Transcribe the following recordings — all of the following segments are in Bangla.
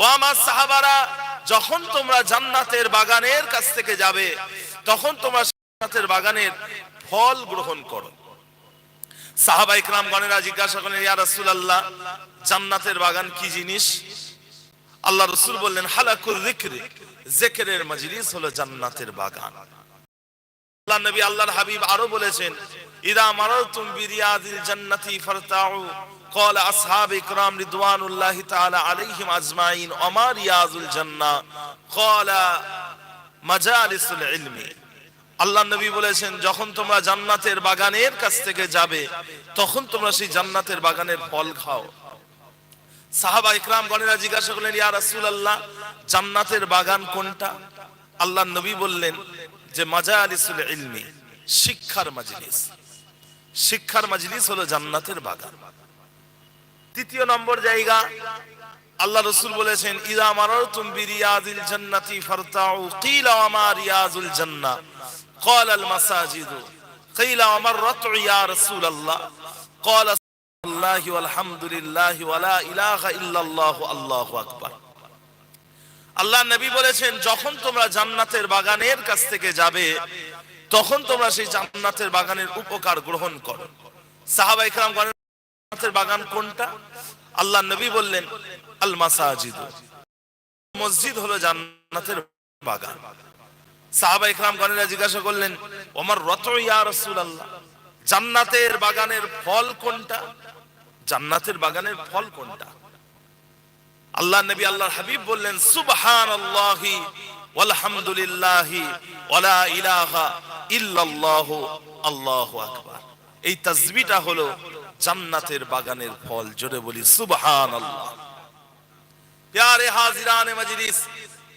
ও আমার সাহাবারা, যখন তোমরা জান্নাতের বাগানের কাছ থেকে যাবে, তখন তোমরা জান্নাতের বাগানের ফল গ্রহণ করো। সাহাবা ইকরাম গণেরা জিজ্ঞাসা করেন ইয়া রাসূলুল্লাহ, জান্নাতের বাগান কি জিনিস? আল্লাহ রসুল বললেন, হালাকুল যিকরি জিকিরের মজলিস হলো জান্নাতের বাগান। আল্লাহ নবী আল্লাহর হাবিব আরও বলেছেন, ইদা মারাতুম বিরিয়াদিল জান্নাতি ফারতাউ। قال اصحاب اكرام رضوان الله تعالى عليهم اجمعين وما رياض الجنه قال مجالس العلم আল্লাহ নবী বলেছেন যখন তোমরা জান্নাতের বাগানের কাছ থেকে যাবে তখন তোমরা সেই জান্নাতের বাগানের ফল খাও সাহাবা ইকরাম গণেরা জিজ্ঞাসা করলেন ইয়া রাসূলুল্লাহ জান্নাতের বাগান কোনটা আল্লাহ নবী বললেন যে মাজালিসুল ইলমি শিক্ষার মাজলিস শিক্ষার মাজলিস হলো জান্নাতের বাগান তৃতীয় নম্বর জায়গা আল্লাহ রসুল বলেছেন ইদা মারাতুম বিরিয়াদিল জান্নাতি ফারতাউ কিলা ওয়া মা রিয়াজুল জান্নাহ قال المساجد قيل وما الرتع يا رسول الله قال الله والحمد لله ولا إله إلا الله الله أكبر আল্লাহ নবী বলেছেন যখন তোমরা জান্নাতের বাগানের কাছ থেকে যাবে তখন তোমরা সেই জান্নাতের বাগানের উপকার গ্রহণ করো সাহাবা ইকরাম জান্নাতের বাগান কোনটা? আল্লাহ নবী বললেন, আল মাসাজিদ। মসজিদ হলো জান্নাতের বাগান। সাহাবা ইকরাম গণেরা জিজ্ঞাসা করলেন, ওমর রত ইয়া রাসূলুল্লাহ, জান্নাতের বাগানের ফল কোনটা? জান্নাতের বাগানের ফল কোনটা? আল্লাহ নবী আল্লাহর হাবিব বললেন, সুবহানাল্লাহি ওয়ালহামদুলিল্লাহি ওয়ালা ইলাহা ইল্লাল্লাহু, আল্লাহু আকবার। এই তাসবিহটা হলো জান্নাতের বাগানের ফল, জোরে বলি মজলিস,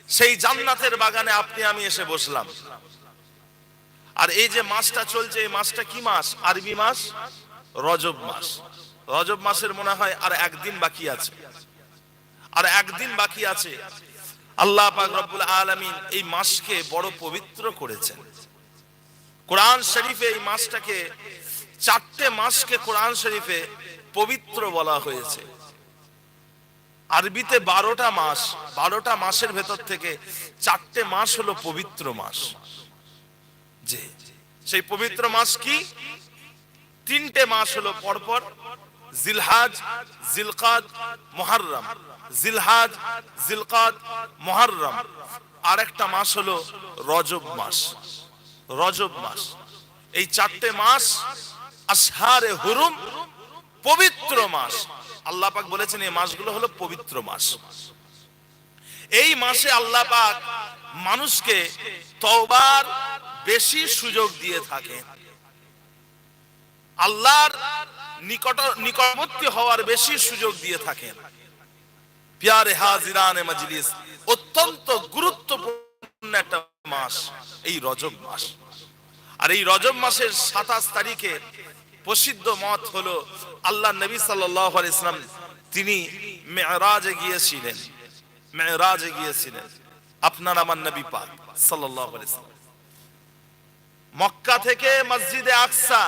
সেই জান্নাতের বাগানে আপনি, আমি এসে বসলাম। আর এই যে মাসটা চলছে, এই মাসটা কি মাস? আরবি মাস, রজব মাস। রজব মাসের মনে হয় আর একদিন বাকি আছে। আর একদিন বাকি আছে। আল্লাহ পাক রব্বুল আলামিন এই মাসকে বড় পবিত্র করেছেন। কোরআন শরীফে এই মাসটাকে চারটে মাসকে কোরআন শরীফে পবিত্র বলা হয়েছে। আরবিতে বারোটা মাস, বারোটা মাসের ভেতর থেকে চারটে মাস হলো পবিত্র মাস। যে, সেই পবিত্র মাস কি? তিনটে মাস হলো পরপর, জিলহাজ, জিলকাদ, মুহাররম। জিলহাজ, জিলকাদ, মুহাররম। আর একটা মাস হলো রজব মাস। রজব মাস। এই চারটে মাস আশহারে হুরুম, পবিত্র মাস। আল্লাহ পাক বলেছেন, এই মাসগুলো হলো পবিত্র মাস। এই মাসে আল্লাহ পাক মানুষকে তওবার বেশি সুযোগ দিয়ে থাকেন। আল্লাহর নিকট, নিকটবর্তী হওয়ার বেশি সুযোগ দিয়ে থাকেন। প্যারে হাজিরানে মজলিস, অত্যন্ত গুরুত্বপূর্ণ একটা মাস, এই রজব মাস। আর এই রজব মাসের সাতাশ তারিখে প্রসিদ্ধ মত হলো আল্লাহ নবী সাল্লাহ ইসলাম তিনি মেয়রাজে গিয়েছিলেন। মেয়রাজে গিয়েছিলেন। আপনার আমার নবী পাক সাল্লাহ ইসলাম মক্কা থেকে মসজিদে আকসা,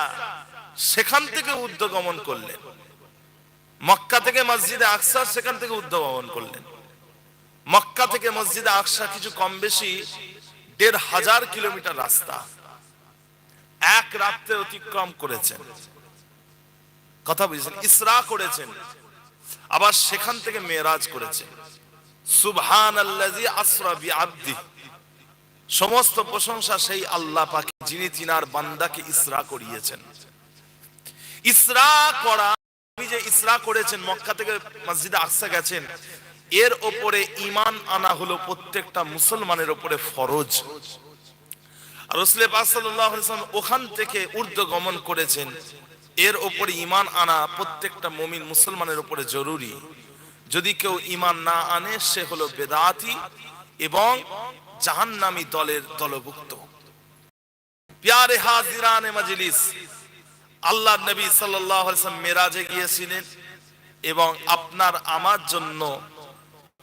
সেখান থেকে উদ্যোগমন করলেন। মক্কা থেকে মসজিদে আকসা, সেখান থেকে উদ্যোগমন করলেন। মক্কা থেকে মসজিদে আকসা কিছু কম বেশি দেড় হাজার কিলোমিটার রাস্তা। এক রাত্রে অতিক্রম করেছেন। কথা বুঝেছেন ইসরা করেছেন, আবার সেখান থেকে মেরাজ করেছেন। সুবহান সমস্ত প্রশংসা সেই আল্লাহ পাকে, যিনি তিনার বান্দাকে ইসরা করিয়েছেন। ইসরা করা যে ইসরা করেছেন, মক্কা থেকে মসজিদে আকসা গেছেন, এর ওপরে ইমান আনা হলো প্রত্যেকটা মুসলমানের ওপরে ফরজ। রসুল ওখান থেকে ঊর্ধ্ব গমন করেছেন। এর ওপরে ইমান আনা প্রত্যেকটা মুমিন মুসলমানের উপরে জরুরি। যদি কেউ ইমান না আনে, সে হলো বেদাতি এবং জাহান্নামী দলের দলভুক্ত। প্যারে হাজিরানে মজলিস আল্লাহ নবী আলাইহি মেরাজে গিয়েছিলেন এবং আপনার আমার জন্য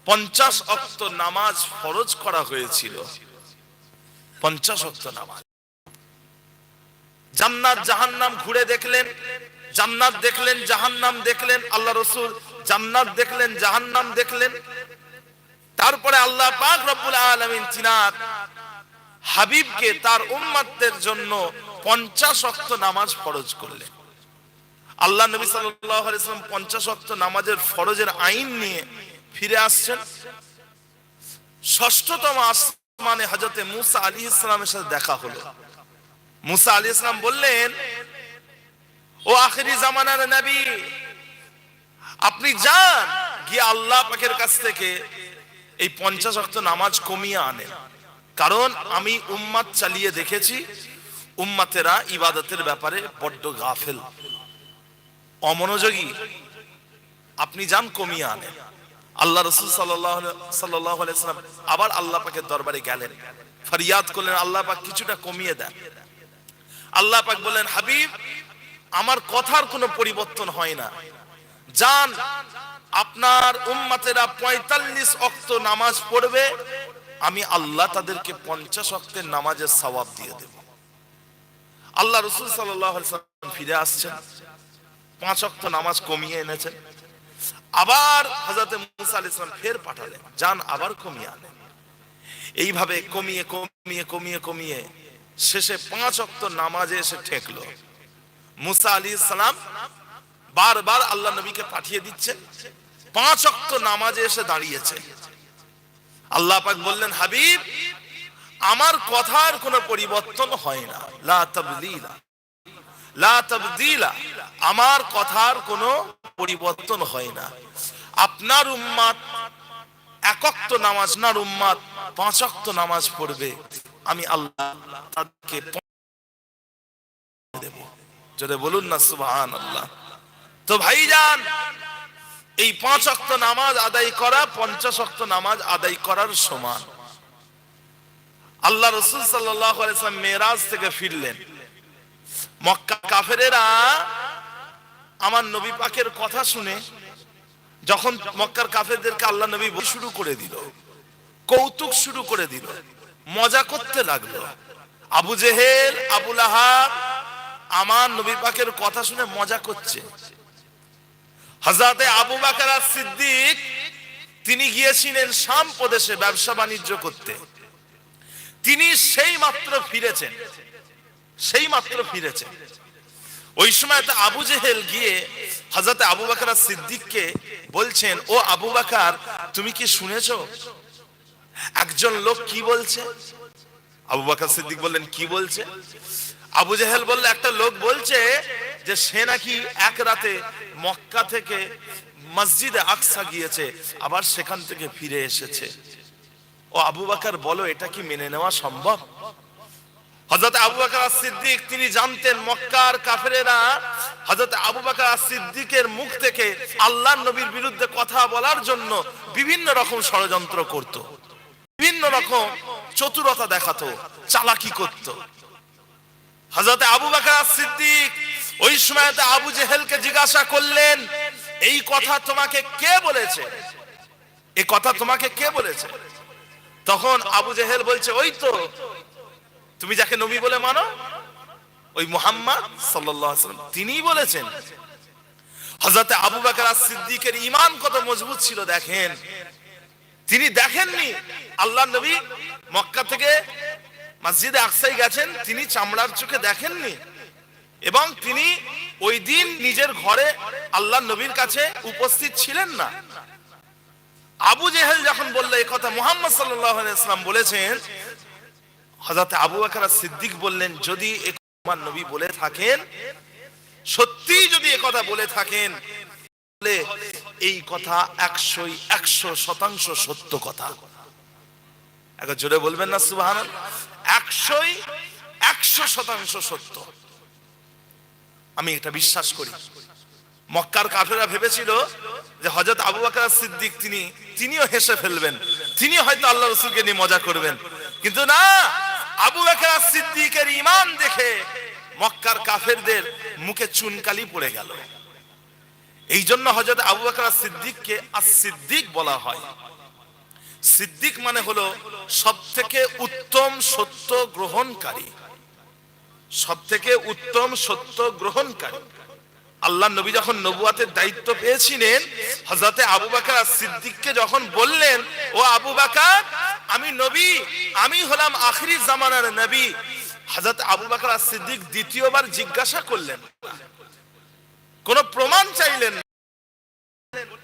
পঞ্চাশ অক্ত নামাজ ফরজ করা হয়েছিল। পঞ্চাশ অক্ত নামাজ। জান্নাত জাহান্নাম ঘুরে দেখলেন, জান্নাত দেখলেন, জাহান্নাম দেখলেন, আল্লাহ রসুল জান্নাত দেখলেন, জাহান্নাম দেখলেন। তারপরে আল্লাহ পাক রব্বুল আলামিন তিনার হাবিবকে তার উম্মাতদের জন্য পঞ্চাশ অক্ত নামাজ ফরজ করলেন। আল্লাহ নবী সাল্লাম পঞ্চাশ অক্ত নামাজের ফরজের আইন নিয়ে ফিরে আসছেন। ষষ্ঠতম আসমানে হজরতে মুসা আলী ইসলামের সাথে দেখা হলো। মুসা আলী ইসলাম বললেন, ও আখেরি জামানার নবী, আপনি যান, গিয়ে আল্লাহ পাকের কাছ থেকে এই পঞ্চাশ অক্ত নামাজ কমিয়ে আনেন। কারণ আমি উম্মাদ চালিয়ে দেখেছি, উম্মাতেরা ইবাদতের ব্যাপারে বড্ড গাফেল। অমনোযোগী। আপনি যান, কমিয়ে আনেন। আল্লাহ রসুল সাল্লাম আবার আল্লাহ পাকের দরবারে গেলেন। ফরিয়াদ করলেন, আল্লাহ পাক কিছুটা কমিয়ে দেন। আল্লাহ পাক বললেন, হাবিব, আমার কথার কোনো পরিবর্তন হয় না। যান আপনার উম্মাতেরা পঁয়তাল্লিশ অক্ত নামাজ পড়বে, আমি আল্লাহ তাদেরকে পঞ্চাশ অক্তের নামাজের সওয়াব দিয়ে দেব। আল্লাহ রসুল সাল্লাম ফিরে আসছেন, পাঁচ অক্ত নামাজ কমিয়ে এনেছেন। আবার হজরত মুসা আলাইহিস সালাম ফের পাঠালেন যান আবার কমিয়ে আনেন। এইভাবে কমিয়ে কমিয়ে কমিয়ে কমিয়ে শেষে পাঁচ অক্ত নামাজে এসে ঠেকলো। মুসা আলী সালাম বারবার আল্লাহ নবীকে পাঠিয়ে দিচ্ছেন। পাঁচ অক্ত নামাজে এসে দাঁড়িয়েছে। আল্লাহ পাক বললেন, হাবিব, আমার কথার কোনো পরিবর্তন হয় না। লা তাবদীলা, লা আমার কথার কোনো পরিবর্তন হয় না। আপনার উম্মাত একক্ত নামাজ না উম্মাত পাঁচক্ত নামাজ পড়বে। আমি আল্লাহ তাদেরকে দেব। যদি বলুন না সুবহান আল্লাহ তো ভাইজান, এই পাঁচ অক্ত নামাজ আদায় করা পঞ্চাশ অক্ত নামাজ আদায় করার সমান। আল্লাহ রসুল সাল্লাম মেয়েরাজ থেকে ফিরলেন। মক্কা কাফেরেরা আমার নবী পাকের কথা শুনে যখন মক্কার কাফেরদেরকে আল্লাহ নবী শুরু করে দিল, কৌতুক শুরু করে দিল মজা করতে লাগল। আবু জেহেল আবুল আহাব আমার নবী পাকের কথা শুনে মজা করছে। হাজাতে আবু বাকার সিদ্দিক তিনি গিয়েছিলেন শাম প্রদেশে ব্যবসা বাণিজ্য করতে। তিনি সেই মাত্র ফিরেছেন, সেই মাত্র ফিরেছেন। ওই সময় আবু জেহেল গিয়ে হাজাতে আবু বাকার সিদ্দিককে বলছেন, ও আবু বাকার, তুমি কি শুনেছো? একজন লোক কি বলছে? আবু বাকার সিদ্দিক বললেন, কি বলছে? আবু জেহেল বললে, একটা লোক বলছে যে সে নাকি এক রাতে মক্কা থেকে মসজিদে আকসা গিয়েছে, আবার সেখান থেকে ফিরে এসেছে। ও আবু বাকার, বলো, এটা কি মেনে নেওয়া সম্ভব? হজরত আবু বাকার সিদ্দিক, তিনি জানতেন মক্কার কাফেরেরা হজরত আবু বাকার সিদ্দিকের মুখ থেকে আল্লাহ নবীর বিরুদ্ধে কথা বলার জন্য বিভিন্ন রকম ষড়যন্ত্র করত। বিভিন্ন রকম চতুরতা দেখাতো, চালাকি করত। হজরত আবু বাকার সিদ্দিক ওই সময়তে আবু জেহেলকে জিজ্ঞাসা করলেন, এই কথা তোমাকে কে বলেছে? এই কথা তোমাকে কে বলেছে? তখন আবু জেহেল বলছে, ওই তো, তুমি যাকে নবী বলে মানো, ওই মোহাম্মদ সাল্লাম তিনি বলেছেন। হজরতে আবু বাকার সিদ্দিকের ইমান কত মজবুত ছিল দেখেন। তিনি দেখেননি, আল্লাহ নবী মক্কা থেকে মসজিদে আকসাই গেছেন, তিনি চামড়ার চোখে দেখেননি। এবং তিনি ওই দিন নিজের ঘরে আল্লাহ নবীর কাছে উপস্থিত ছিলেন না। আবু জেহেল যখন বলল এই কথা মোহাম্মদ সাল্লাম বলেছেন হজরত আবু বাকার সিদ্দিক বললেন, যদি আমার নবী বলে থাকেন সত্যি যদি কথা বলে থাকেন বলে এই কথা একশোই একশো শতাংশ সত্য কথা। জোরে বলবেন না সুবাহ একশো শতাংশ সত্য। আমি এটা বিশ্বাস করি। মক্কার ভেবেছিল যে হজরত আবু বাকর সিদ্দিক তিনি, তিনিও হেসে ফেলবেন। তিনি হয়তো আল্লাহ রসুলকে নিয়ে মজা করবেন। কিন্তু না, আবু বাকর সিদ্দিকের ইমান দেখে মক্কার কাফেরদের মুখে চুনকালি পড়ে গেল। এই জন্য হজরত আবু বাকর সিদ্দিককে আর সিদ্দিক বলা হয়। সিদ্দিক মানে হলো সব থেকে উত্তম সত্য গ্রহণকারী। সব থেকে উত্তম সত্য গ্রহণকারী। আল্লাহ নবী যখন নবুয়াতের দায়িত্ব পেয়েছিলেন হজরতে আবু বাকর সিদ্দিককে যখন বললেন, ও আবু বাকর, আমি নবী, আমি হলাম আখরি জামানার নবী। হজরত আবু বাকর সিদ্দিক দ্বিতীয়বার জিজ্ঞাসা করলেন কোন প্রমাণ চাইলেন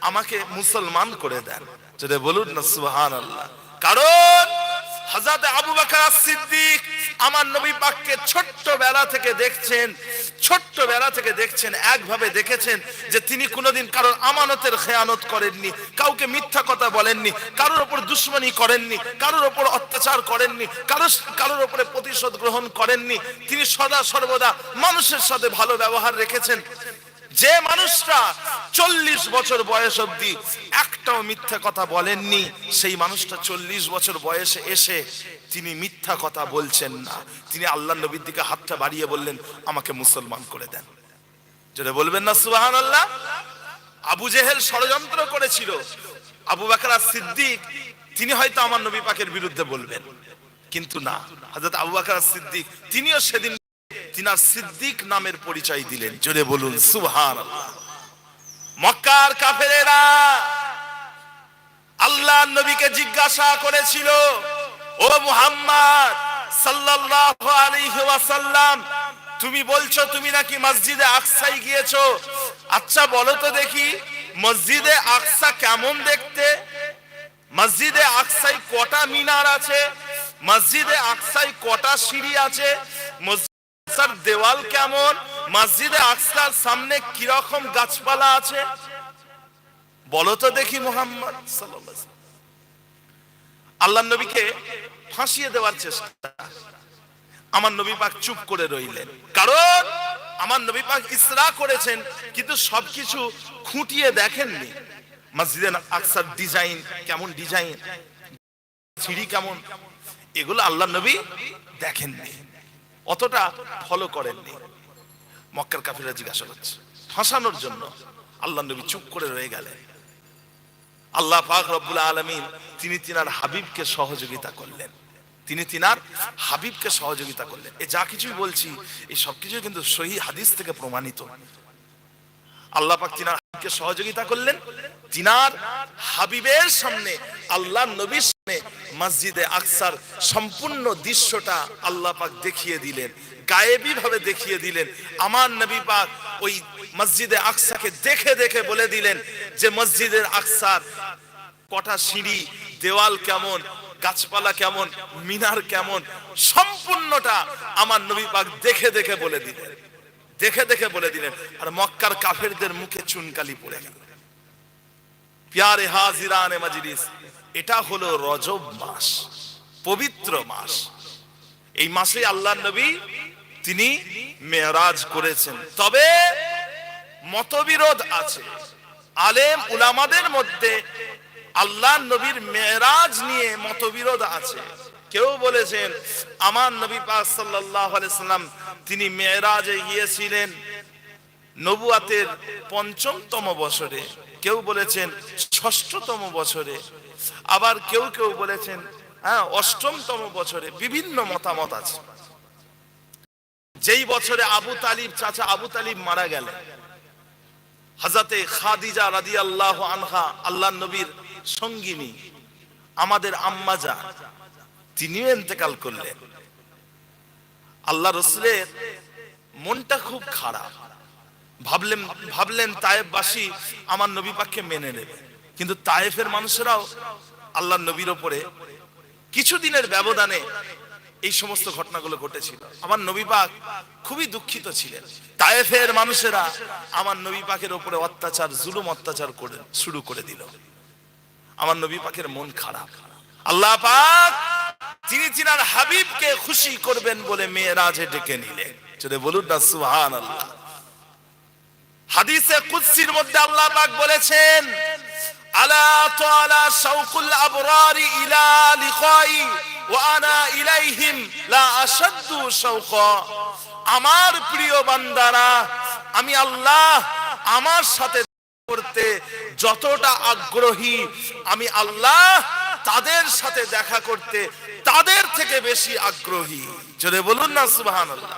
আমাকে মুসলমান করে দেন। যদি বলুন না সুবহান আল্লাহ কারণ হযরত আবু বকর সিদ্দিক আমার নবী পাককে ছোট্ট বেলা থেকে দেখছেন ছোট্ট বেলা থেকে দেখছেন, একভাবে দেখেছেন যে তিনি কোনোদিন কারোর আমানতের খেয়ানত করেননি, কাউকে মিথ্যা কথা বলেননি, কারোর ওপর দুশ্মনী করেননি, কারোর ওপর অত্যাচার করেননি, কারোর কারোর ওপরে প্রতিশোধ গ্রহণ করেননি। তিনি সদা সর্বদা মানুষের সাথে ভালো ব্যবহার রেখেছেন। যে মানুষটা চল্লিশ বছর বয়স অব্দি একটাও মিথ্যা কথা বলেননি, সেই মানুষটা চল্লিশ বছর বয়সে এসে তিনি মিথ্যা কথা বলছেন না। তিনি আল্লাহ নবীর দিকে হাতটা বাড়িয়ে বললেন, আমাকে মুসলমান করে দেন। যেটা বলবেন না সুবাহান আল্লাহ আবু জেহেল ষড়যন্ত্র করেছিল। আবু বাকরা সিদ্দিক, তিনি হয়তো আমার নবী পাকের বিরুদ্ধে বলবেন, কিন্তু না। হযরত আবু বাকর সিদ্দিক, তিনিও সেদিন তিনার সিদ্দিক নামের পরিচয় দিলেন। জোরে বলুন সুবহান মক্কার কাফেরেরা আল্লাহ নবীকে জিজ্ঞাসা করেছিল, ও মুহাম্মদ সাল্লাল্লাহু আলাইহি ওয়াসাল্লাম, তুমি বলছো তুমি নাকি মসজিদে আকসাই গিয়েছো? আচ্ছা বলো তো দেখি, মসজিদে আকসা কেমন দেখতে? মসজিদে আকসাই কটা মিনার আছে? মসজিদে আকসাই কটা সিঁড়ি আছে? মসজিদের দেওয়াল কেমন? মসজিদে আকসার সামনে কীরকম গাছপালা আছে? বলো তো দেখি মোহাম্মদ আল্লাহ নবীকে ফাঁসিয়ে দেওয়ার চেষ্টা। আমার নবী পাক চুপ করে রইলেন। কারণ আমার নবী পাক ইসরা করেছেন, কিন্তু সবকিছু খুঁটিয়ে দেখেননি। মসজিদে আকসার ডিজাইন কেমন ডিজাইন? সিঁড়ি কেমন? এগুলো আল্লাহ নবী দেখেননি। অতটা ফলো করেননি। মক্কার কাফিরা জিজ্ঞাসা করছে, ফাঁসানোর জন্য আল্লাহ নবী চুপ করে রয়ে গেলেন। আল্লাহ পাক রব্বুল আলমিন তিনি তিনার হাবিবকে সহযোগিতা করলেন। তিনি তিনার হাবিবকে সহযোগিতা করলেন। এ যা কিছুই বলছি এই সব কিছুই কিন্তু সহি হাদিস থেকে প্রমাণিত। আল্লাহ পাক তিনার হাবিবকে সহযোগিতা করলেন। তিনার হাবিবের সামনে আল্লাহ নবীর মসজিদে আকসার সম্পূর্ণ দৃশ্যটা আল্লাহ পাক দেখিয়ে দিলেন গায়েবী ভাবে দেখিয়ে দিলেন। আমার নবী পাক ওই মসজিদে আকসাকে দেখে দেখে বলে দিলেন যে, মসজিদের আকসার কটা সিঁড়ি, দেওয়াল কেমন, গাছপালা কেমন, মিনার কেমন, সম্পূর্ণটা আমার নবী পাক দেখে দেখে বলে দিলেন। দেখে দেখে বলে দিলেন। আর মক্কার কাফেরদের মুখে চুনকালি পড়ে গেল। প্যারে হাজিরানে মাজলিস। এটা হলো রজব মাস, পবিত্র মাস। এই মাসে আল্লাহ নবী তিনি মেরাজ করেছেন। তবে মতবিরোধ আছে। আলেম উলামাদের মধ্যে আল্লাহ নবীর মেরাজ নিয়ে মতবিরোধ আছে। কেউ বলেছেন, আমার নবী পাক সাল্লাল্লাহু সাল্লাম তিনি মেরাজে গিয়েছিলেন নবুয়াতের পঞ্চমতম বছরে। কেউ বলেছেন ষষ্ঠতম বছরে, আবার কেউ কেউ বলেছেন হ্যাঁ অষ্টমতম বছরে বিভিন্ন মতামত আছে। যেই বছরে আবু তালিব, চাচা আবু তালিব মারা গেলেন হাজাতে খাদিজা রাদি আল্লাহ আনহা আল্লাহ নবীর সঙ্গিনী, আমাদের আম্মাজা তিনিও ইন্তেকাল করলেন। আল্লাহ রসুলের মনটা খুব খারাপ। ভাবলেন ভাবলেন তায়েববাসী আমার নবী পাককে মেনে নেবে। কিন্তু তায়েফের মানুষেরাও আল্লাহ নবীর ওপরে কিছুদিনের ব্যবধানে এই সমস্ত ঘটনাগুলো ঘটেছিল। আমার নবী পাক খুবই দুঃখিত ছিলেন। তায়েফের মানুষেরা আমার নবী পাকের ওপরে অত্যাচার, জুলুম অত্যাচার করে শুরু করে দিল। আমার নবী পাকের মন খারাপ। আল্লাহ পাক তিনি তিনার হাবিবকে খুশি করবেন বলে মেয়েরাজে ডেকে নিলেন। যদি বলুন না সুহান আল্লাহ হাদিসে কুদসির মধ্যে আল্লাহ পাক বলেছেন, আলা তাআলা শাউকুল আবরারি ইলা লিকাই ওয়া আনা ইলাইহিম লা আশাদ্দু শাউকা। আমার প্রিয় বান্দারা, আমি আল্লাহ আমার সাথে করতে যতটা আগ্রহী, আমি আল্লাহ তাদের সাথে দেখা করতে তাদের থেকে বেশি আগ্রহী। যদি বলুন না, সুবহানাল্লাহ।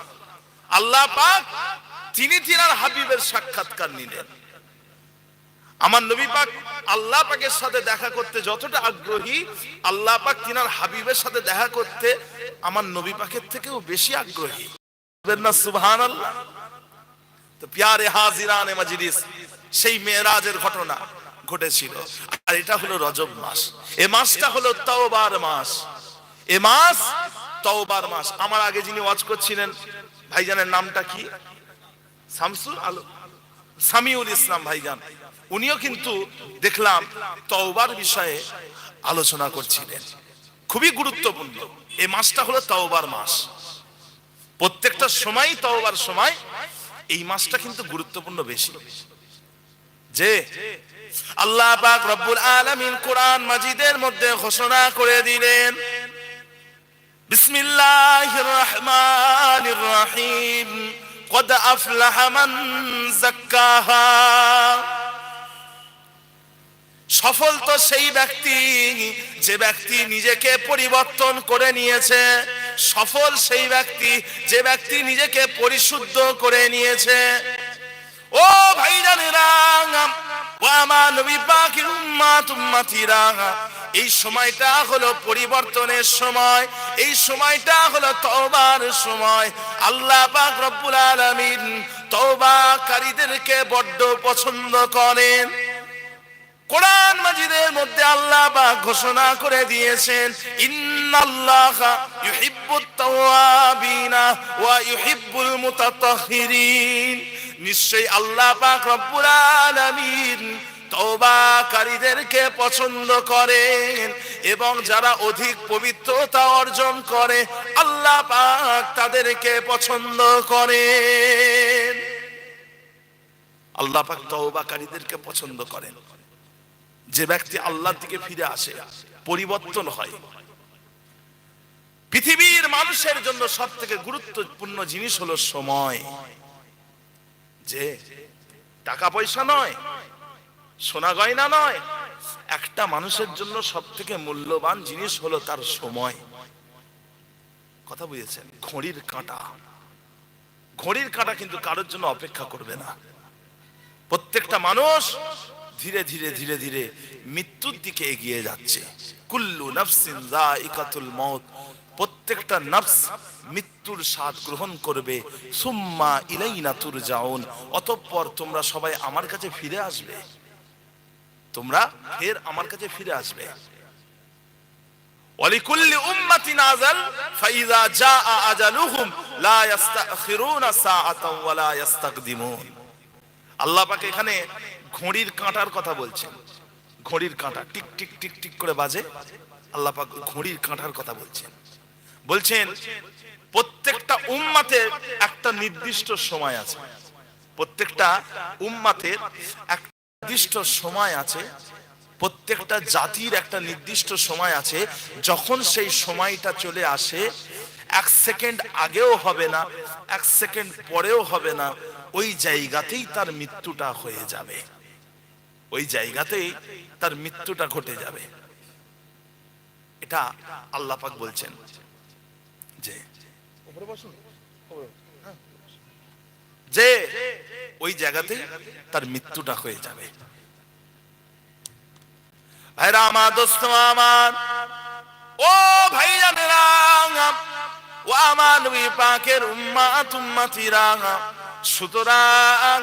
আল্লাহ পাক তিনি তিনার হাবিবের সাক্ষাৎকার নিলেন। আমার নবী পাক আল্লাহ পাকের সাথে দেখা করতে যতটা আগ্রহী, আল্লাহ পাক তিনার হাবিবের সাথে দেখা করতে আমার নবী পাকের থেকেও বেশি আগ্রহী। তো প্যারে হাজিরানে মজলিস, সেই মেয়েরাজের ঘটনা ঘটেছিল। আর এটা হলো রজব মাস। এ মাসটা হলো তওবার মাস। এ মাস তওবার মাস। আমার আগে যিনি ওয়াজ করছিলেন, ভাইজানের নামটা কি? শামসুল সামিউল ইসলাম ভাইজান, উনিও কিন্তু দেখলাম তওবার বিষয়ে আলোচনা করছিলেন। খুবই গুরুত্বপূর্ণ। এই মাসটা হলো তওবার মাস। প্রত্যেকটা সময় তওবার সময়, এই মাসটা কিন্তু গুরুত্বপূর্ণ বেশি। যে আল্লাহ পাক রব্বুল আলামিন কোরআন মাজিদের মধ্যে ঘোষণা করে দিলেন, বিসমিল্লাহির রহমানির রহিম। قد أفلح من زكاها সফল তো সেই ব্যক্তি যে ব্যক্তি নিজেকে পরিবর্তন করে নিয়েছে সফল সেই ব্যক্তি যে ব্যক্তি নিজেকে পরিশুদ্ধ করে নিয়েছে ও ভাইজানেরা ও আমার নবী পাখির উম্মাত উম্মাতিরা এই সময়টা হলো পরিবর্তনের সময়, এই সময়টা হলো তওবার সময়। আল্লাহ পাক রব্বুল আলামিন তওবাকারীদেরকে বড্ড পছন্দ করেন। কোরআন মাজিদের মধ্যে আল্লাহ পাক ঘোষণা করে দিয়েছেন, ইন্নাল্লাহা ইউহিব্বুত তাওয়াবিনা ওয়া ইউহিব্বুল মুতাতাহহিরিন নিশ্চয়ই আল্লাহ পাক রব্বুল আলামিন তওবাকারীদেরকে পছন্দ করেন এবং যারা অধিক পবিত্রতা অর্জন করে, আল্লাহ পাক তাদেরকে পছন্দ করেন। আল্লাহ পাক তওবাকারীদেরকে পছন্দ করেন। যে ব্যক্তি আল্লাহর দিকে ফিরে আসে, পরিবর্তন হয়। পৃথিবীর মানুষের জন্য সব থেকে গুরুত্বপূর্ণ জিনিস হলো সময়। যে টাকা পয়সা নয় সোনা গয়না নয়। একটা মানুষের জন্য সব থেকে মূল্যবান জিনিস হলো তার সময়। কথা বুঝেছেন? ঘড়ির কাঁটা। ঘড়ির কাঁটা কিন্তু কারোর জন্য অপেক্ষা করবে না। প্রত্যেকটা মানুষ ধীরে ধীরে ধীরে ধীরে মৃত্যুর দিকে এগিয়ে যাচ্ছে। কুল্লু নফসিন যায়িকাতুল মউত প্রত্যেকটা নফস মৃত্যুর স্বাদ গ্রহণ করবে। সুম্মা ইলাইনা তুরজাউন। অতঃপর তোমরা সবাই আমার কাছে ফিরে আসবে। তোমরা ফের আমার কাছে ফিরে আসবে। ওয়ালিকুল্লি উম্মাতিন ফাইযা জাআ লা ইস্তাখিরুনা ইস্তাকদিমুন আল্লাহ পাক এখানে ঘড়ির কাঁটার কথা বলছেন। ঘড়ির কাঁটা টিক টিক টিক টিক করে বাজে। আল্লাহ পাক ঘড়ির কাঁটার কথা বলছেন। বলছেন, প্রত্যেকটা উম্মাতে একটা নির্দিষ্ট সময় আছে। প্রত্যেকটা উম্মাতের নির্দিষ্ট সময় আছে, প্রত্যেকটা জাতির একটা নির্দিষ্ট সময় আছে, যখন সেই সময়টা চলে আসে, এক সেকেন্ড আগেও হবে না, এক সেকেন্ড পরেও হবে না, ওই জায়গাতেই তার মৃত্যুটা হয়ে যাবে। ওই জায়গাতেই তার মৃত্যুটা ঘটে যাবে। এটা আল্লাহ পাক বলছেন। যে যে ওই জায়গাতে তার মৃত্যুটা হয়ে যাবে। ও ও উম্মাত উম্মাতিরা। সুতরাং